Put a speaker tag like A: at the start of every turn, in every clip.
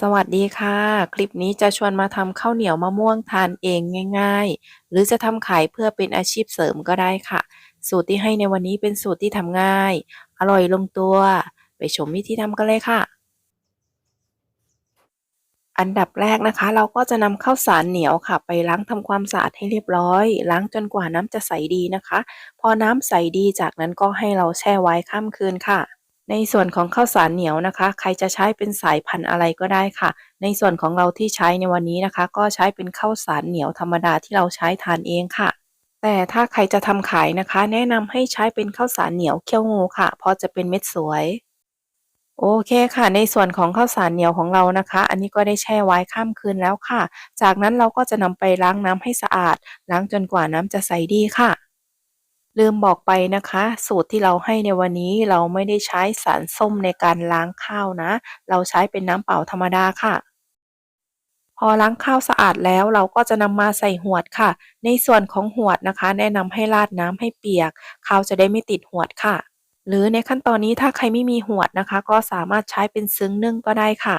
A: สวัสดีค่ะ คลิปนี้จะชวนมาทำข้าวเหนียวมะม่วงทานเองง่าย ๆ หรือจะทำขายเพื่อเป็นอาชีพเสริมก็ได้ค่ะ สูตรที่ให้ในวันนี้เป็นสูตรที่ทำง่าย อร่อยลงตัว ไปชมวิธีทำกันเลยค่ะ อันดับแรกนะคะ เราก็จะนำข้าวสารเหนียวค่ะ ไปล้างทำความสะอาดให้เรียบร้อย ล้างจนกว่าน้ำจะใสดีนะคะ พอน้ำใสดีจากนั้นก็ให้เราแช่ไว้ข้ามคืนค่ะ ในส่วนของข้าวสารเหนียวนะคะ ใครจะใช้เป็นสายพันธุ์อะไรก็ได้ค่ะ ในส่วนของเราที่ใช้ในวันนี้นะคะ ก็ใช้เป็นข้าวสารเหนียวธรรมดาที่เราใช้ทานเองค่ะ แต่ถ้าใครจะทำขายนะคะ แนะนำให้ใช้เป็นข้าวสารเหนียวเคี่ยวงูค่ะ เพราะจะเป็นเม็ดสวย โอเคค่ะ ในส่วนของข้าวสารเหนียวของเรานะคะ อันนี้ก็ได้แช่ไว้ข้ามคืนแล้วค่ะ จากนั้นเราก็จะนำไปล้างน้ำให้สะอาด ล้างจนกว่าน้ำจะใสดีค่ะ ลืมบอกไปนะคะ สูตรที่เราให้ในวันนี้เราไม่ได้ใช้สารส้มในการล้างข้าวนะ เราใช้เป็นน้ำเปล่าธรรมดาค่ะ พอล้างข้าวสะอาดแล้วเราก็จะนำมาใส่หวดค่ะ ในส่วนของหวดนะคะ แนะนำให้ราดน้ำให้เปียก ข้าวจะได้ไม่ติดหวดค่ะ หรือในขั้นตอนนี้ถ้าใครไม่มีหวดนะคะ ก็สามารถใช้เป็นซึ้งนึ่งก็ได้ค่ะ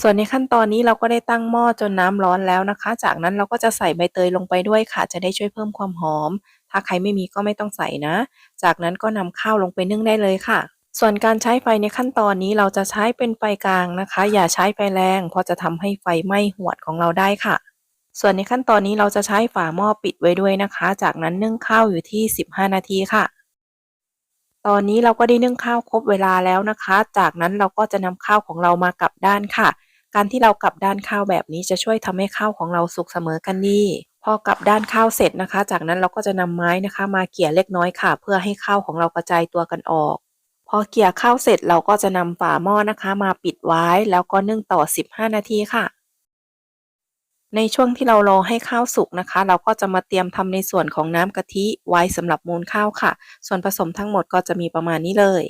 A: ส่วนในขั้นตอนนี้เราก็ได้ตั้งหม้อจนน้ำร้อนแล้วนะคะ จากนั้นเราก็จะใส่ใบเตยลงไปด้วยค่ะ จะได้ช่วยเพิ่มความหอม ถ้าใครไม่มีก็ไม่ต้องใส่นะ จากนั้นก็นำข้าวลงไปนึ่งได้เลยค่ะ ส่วนการใช้ไฟในขั้นตอนนี้เราจะใช้เป็นไฟกลางนะคะ อย่าใช้ไฟแรงเพราะจะทำให้ไฟไหม้หวดของเราได้ค่ะ ส่วนในขั้นตอนนี้เราจะใช้ฝาหม้อปิดไว้ด้วยนะคะ จากนั้นนึ่งข้าวอยู่ที่ 15 นาทีค่ะ ตอนนี้เราก็ได้นึ่งข้าวครบเวลาแล้วนะคะ จากนั้นเราก็จะนำข้าวของเรามากลับด้านค่ะ การที่เรากลับด้านข้าวแบบนี้จะช่วยทำให้ข้าวของเราสุกเสมอกันดีพอกลับด้านข้าวเสร็จนะคะ จากนั้นเราก็จะนำไม้นะคะ มาเกี่ยเล็กน้อยค่ะ เพื่อให้ข้าวของเรากระจายตัวกันออก พอเกี่ยข้าวเสร็จเราก็จะนำฝาหม้อนะคะ มาปิดไว้ แล้วก็นึ่งต่อ 15 นาทีค่ะ ในช่วงที่เรารอให้ข้าวสุกนะคะ เราก็จะมาเตรียมทำในส่วนของน้ำกะทิไว้สำหรับมูลข้าวค่ะ ส่วนผสมทั้งหมดก็จะมีประมาณนี้เลย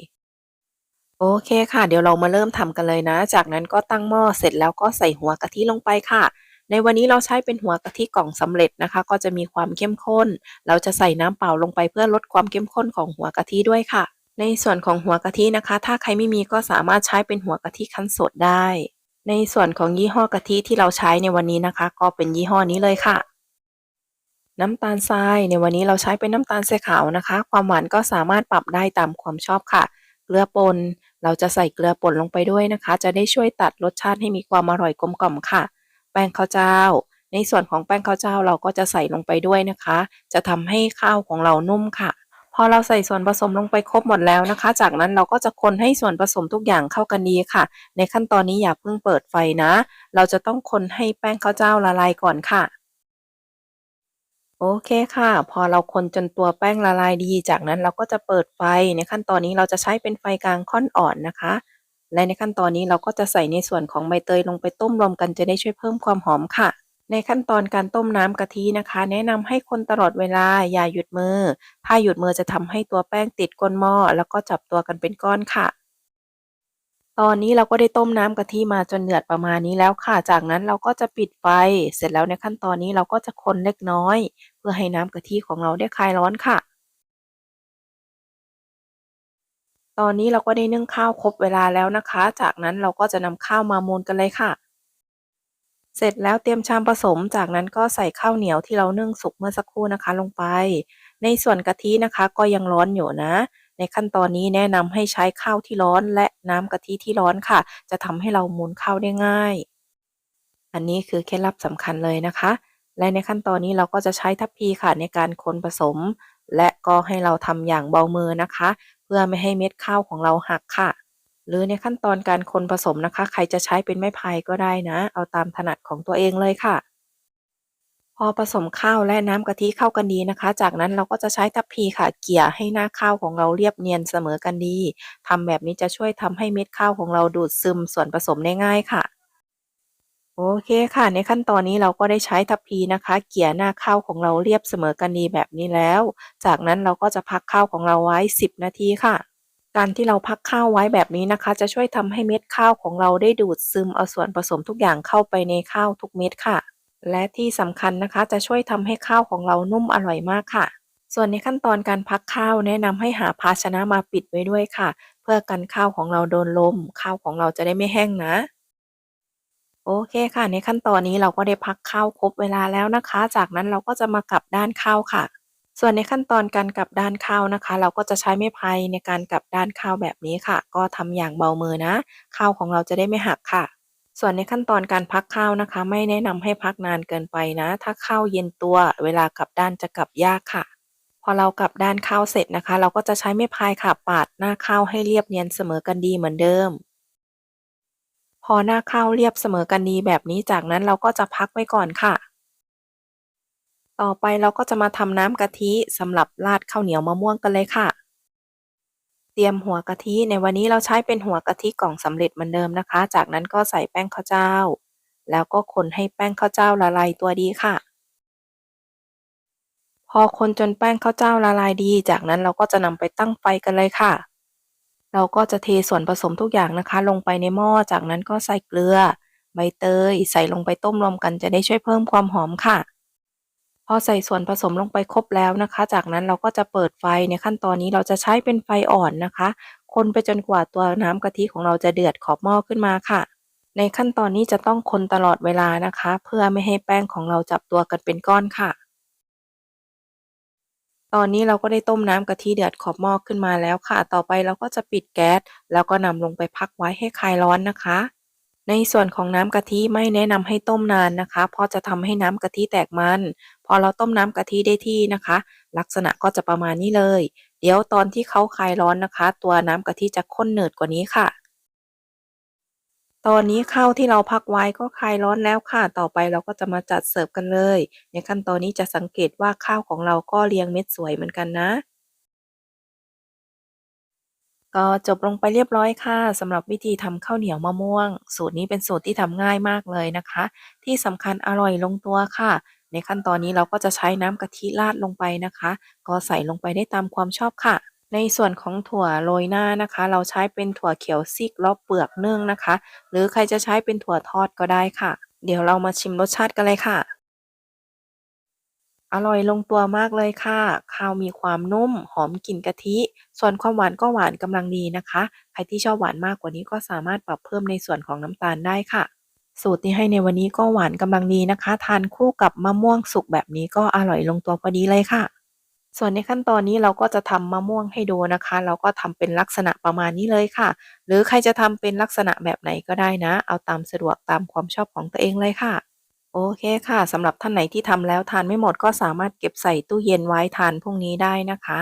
A: โอเคค่ะ เดี๋ยวเรามาเริ่มทำกันเลยนะ จากนั้นก็ตั้งหม้อเสร็จแล้วก็ใส่หัวกะทิลงไปค่ะ ในวันนี้เราใช้เป็นหัวกะทิกล่องสำเร็จนะคะ ก็จะมีความเข้มข้น เราจะใส่น้ำเปล่าลงไปเพื่อลดความเข้มข้นของหัวกะทิด้วยค่ะ ในส่วนของหัวกะทินะคะ ถ้าใครไม่มีก็สามารถใช้เป็นหัวกะทิคั้นสดได้ ในส่วนของยี่ห้อกะทิที่เราใช้ในวันนี้นะคะ ก็เป็นยี่ห้อนี้เลยค่ะ น้ำตาลทรายในวันนี้เราใช้เป็นน้ำตาลทรายขาวนะคะ ความหวานก็สามารถปรับได้ตามความชอบค่ะ เกลือป่นเราจะใส่เกลือป่นลงไปด้วยนะคะ จะได้ช่วยตัดรสชาติให้มีความอร่อยกลมกล่อมค่ะ แป้งข้าวเจ้า ในส่วนของแป้งข้าวเจ้าเราก็จะใส่ลงไปด้วยนะคะ จะทำให้ข้าวของเรานุ่มค่ะ พอเราใส่ส่วนผสมลงไปครบหมดแล้วนะคะ จากนั้นเราก็จะคนให้ส่วนผสมทุกอย่างเข้ากันดีค่ะ ในขั้นตอนนี้อย่าเพิ่งเปิดไฟนะ เราจะต้องคนให้แป้งข้าวเจ้าละลายก่อนค่ะ โอเคค่ะ พอเราคนจนตัวแป้งละลายดี จากนั้นเราก็จะเปิดไฟ ในขั้นตอนนี้เราจะใช้เป็นไฟกลางค่อนอ่อนนะคะ และในขั้นตอนนี้เราก็จะใส่ในส่วนของใบเตยลงไปต้มรวมกันจะได้ช่วยเพิ่มความหอมค่ะ ในขั้นตอนการต้มน้ำกะทินะคะ แนะนำให้คนตลอดเวลาอย่าหยุดมือ ถ้าหยุดมือจะทำให้ตัวแป้งติดก้นหม้อแล้วก็จับตัวกันเป็นก้อนค่ะ ตอนนี้เราก็ได้ต้มน้ำกะทิมาจนเดือดประมาณนี้แล้วค่ะ จากนั้นเราก็จะปิดไฟ เสร็จแล้วในขั้นตอนนี้เราก็จะคนเล็กน้อย เพื่อให้น้ำกะทิของเราได้คลายร้อนค่ะตอนนี้เราก็ได้นึ่งข้าวครบเวลาแล้วนะคะ จากนั้นเราก็จะนำข้าวมามูนกันเลยค่ะ เสร็จแล้วเตรียมชามผสม จากนั้นก็ใส่ข้าวเหนียวที่เรานึ่งสุกเมื่อสักครู่นะคะลงไป ในส่วนกะทินะคะก็ยังร้อนอยู่นะ ในขั้นตอนนี้แนะนำให้ใช้ข้าวที่ร้อนและน้ำกะทิที่ร้อนค่ะ จะทำให้เรามูนข้าวได้ง่าย อันนี้คือเคล็ดลับสำคัญเลยนะคะ และในขั้นตอนนี้เราก็จะใช้ทัพพีค่ะในการคนผสม และก็ให้เราทำอย่างเบามือนะคะ เพื่อไม่ให้เม็ดข้าวของเราหักค่ะ หรือในขั้นตอนการคนผสมนะคะ ใครจะใช้เป็นไม้พายก็ได้นะ เอาตามถนัดของตัวเองเลยค่ะ พอผสมข้าวและน้ำกะทิเข้ากันดีนะคะ จากนั้นเราก็จะใช้ทัพพีค่ะ เกี่ยให้หน้าข้าวของเราเรียบเนียนเสมอกันดีทำแบบนี้จะช่วยทำให้เม็ดข้าวของเราดูดซึมส่วนผสมได้ง่ายค่ะโอเคค่ะ ในขั้นตอนนี้เราก็ได้ใช้ทัพพีนะคะ เกี่ยหน้าข้าวของเราเรียบเสมอกันดีแบบนี้แล้ว จากนั้นเราก็จะพักข้าวของเราไว้ 10 นาทีค่ะ การที่เราพักข้าวไว้แบบนี้นะคะ จะช่วยทำให้เม็ดข้าวของเราได้ดูดซึมเอาส่วนผสมทุกอย่างเข้าไปในข้าวทุกเม็ดค่ะ และที่สำคัญนะคะ จะช่วยทำให้ข้าวของเรานุ่มอร่อยมากค่ะ ส่วนในขั้นตอนการพักข้าวแนะนำให้หาภาชนะมาปิดไว้ด้วยค่ะ เพื่อกันข้าวของเราโดนลม ข้าวของเราจะได้ไม่แห้งนะโอเคค่ะ ในขั้นตอนนี้เราก็ได้พักข้าวครบเวลาแล้วนะคะ จากนั้นเราก็จะมากลับด้านข้าวค่ะ ส่วนในขั้นตอนการกลับด้านข้าวนะคะ เราก็จะใช้ไม้พายในการกลับด้านข้าวแบบนี้ค่ะ ก็ทำอย่างเบามือนะข้าวของเราจะได้ไม่หักค่ะ ส่วนในขั้นตอนการพักข้าวนะคะ ไม่แนะนำให้พักนานเกินไปนะ ถ้าข้าวเย็นตัว เวลากลับด้านจะกลับยากค่ะ พอเรากลับด้านข้าวเสร็จนะคะ เราก็จะใช้ไม้พายค่ะปาดหน้าข้าวให้เรียบเนียนเสมอกันดีเหมือนเดิมพอหน้าข้าวเรียบเสมอกันดีแบบนี้จากนั้นเราก็จะพักไว้ก่อนค่ะ ต่อไปเราก็จะมาทำน้ำกะทิสำหรับราดข้าวเหนียวมะม่วงกันเลยค่ะ เตรียมหัวกะทิในวันนี้เราใช้เป็นหัวกะทิกล่องสำเร็จเหมือนเดิมนะคะ จากนั้นก็ใส่แป้งข้าวเจ้า แล้วก็คนให้แป้งข้าวเจ้าละลายตัวดีค่ะ พอคนจนแป้งข้าวเจ้าละลายดี จากนั้นเราก็จะนำไปตั้งไฟกันเลยค่ะ เราก็จะเทส่วนผสมทุกอย่างนะคะ ลงไปในหม้อจากนั้นก็ใส่เกลือ ใบเตย ใส่ลงไปต้มรวมกันจะได้ช่วยเพิ่มความหอมค่ะ พอใส่ส่วนผสมลงไปครบแล้วนะคะ จากนั้นเราก็จะเปิดไฟในขั้นตอนนี้เราจะใช้เป็นไฟอ่อนนะคะ คนไปจนกว่าตัวน้ำกะทิของเราจะเดือดขอบหม้อขึ้นมาค่ะ ในขั้นตอนนี้จะต้องคนตลอดเวลานะคะ เพื่อไม่ให้แป้งของเราจับตัวกันเป็นก้อนค่ะ ตอนนี้เราก็ได้ต้มน้ำกะทิเดือดขอบหม้อขึ้นมาแล้วค่ะ ต่อไปเราก็จะปิดแก๊สแล้วก็นำลงไปพักไว้ให้คลายร้อนนะคะในส่วนของน้ำกะทิไม่แนะนำให้ต้มนานนะคะ เพราะจะทำให้น้ำกะทิแตกมัน พอเราต้มน้ำกะทิได้ที่นะคะ ลักษณะก็จะประมาณนี้เลย เดี๋ยวตอนที่เขาคลายร้อนนะคะ ตัวน้ำกะทิจะข้นหนืดกว่านี้ค่ะ ตอนนี้ข้าวที่เราพักไว้ก็คลายร้อนแล้วค่ะ ต่อไปเราก็จะมาจัดเสิร์ฟกันเลย ในขั้นตอนนี้จะสังเกตว่าข้าวของเราก็เรียงเม็ดสวยเหมือนกันนะก็จบลงไปเรียบร้อยค่ะสำหรับวิธีทำข้าวเหนียวมะม่วง สูตรนี้เป็นสูตรที่ทำง่ายมากเลยนะคะ ที่สำคัญอร่อยลงตัวค่ะ ในขั้นตอนนี้เราก็จะใช้น้ำกะทิราดลงไปนะคะ ก็ใส่ลงไปได้ตามความชอบค่ะ ในส่วนของถั่วโรยหน้านะคะ เราใช้เป็นถั่วเขียวซีกรอบเปลือกเนึ่องนะคะ หรือใครจะใช้เป็นถั่วทอดก็ได้ค่ะ เดี๋ยวเรามาชิมรสชาติกันเลยค่ะ อร่อยลงตัวมากเลยค่ะ ข้าวมีความนุ่มหอมกลิ่นกะทิ ส่วนความหวานก็หวานกำลังดีนะคะ ใครที่ชอบหวานมากกว่านี้ก็สามารถปรับเพิ่มในส่วนของน้ำตาลได้ค่ะ สูตรที่ให้ในวันนี้ก็หวานกำลังดีนะคะ ทานคู่กับมะม่วงสุกแบบนี้ก็อร่อยลงตัวพอดีเลยค่ะ ส่วนในขั้นตอนนี้เราก็จะทำมะม่วงให้ดูนะคะ เราก็ทำเป็นลักษณะประมาณนี้เลยค่ะ หรือใครจะทำเป็นลักษณะแบบไหนก็ได้นะ เอาตามสะดวกตามความชอบของตัวเองเลยค่ะ โอเคค่ะสำหรับท่านไหนที่ทำแล้วทานไม่หมดก็สามารถเก็บใส่ตู้เย็นไว้ทานพรุ่งนี้ได้นะคะ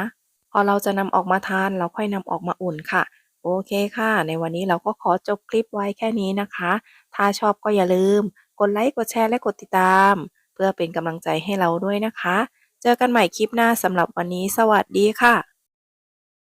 A: พอเราจะนำออกมาทานเราค่อยนำออกมาอุ่นค่ะ โอเคค่ะ ในวันนี้เราก็ขอจบคลิปไว้แค่นี้นะคะ ถ้าชอบก็อย่าลืม กดไลค์กดแชร์และกดติดตาม เพื่อเป็นกำลังใจให้เราด้วยนะคะ เจอกันใหม่คลิปหน้าสำหรับวันนี้ สวัสดีค่ะ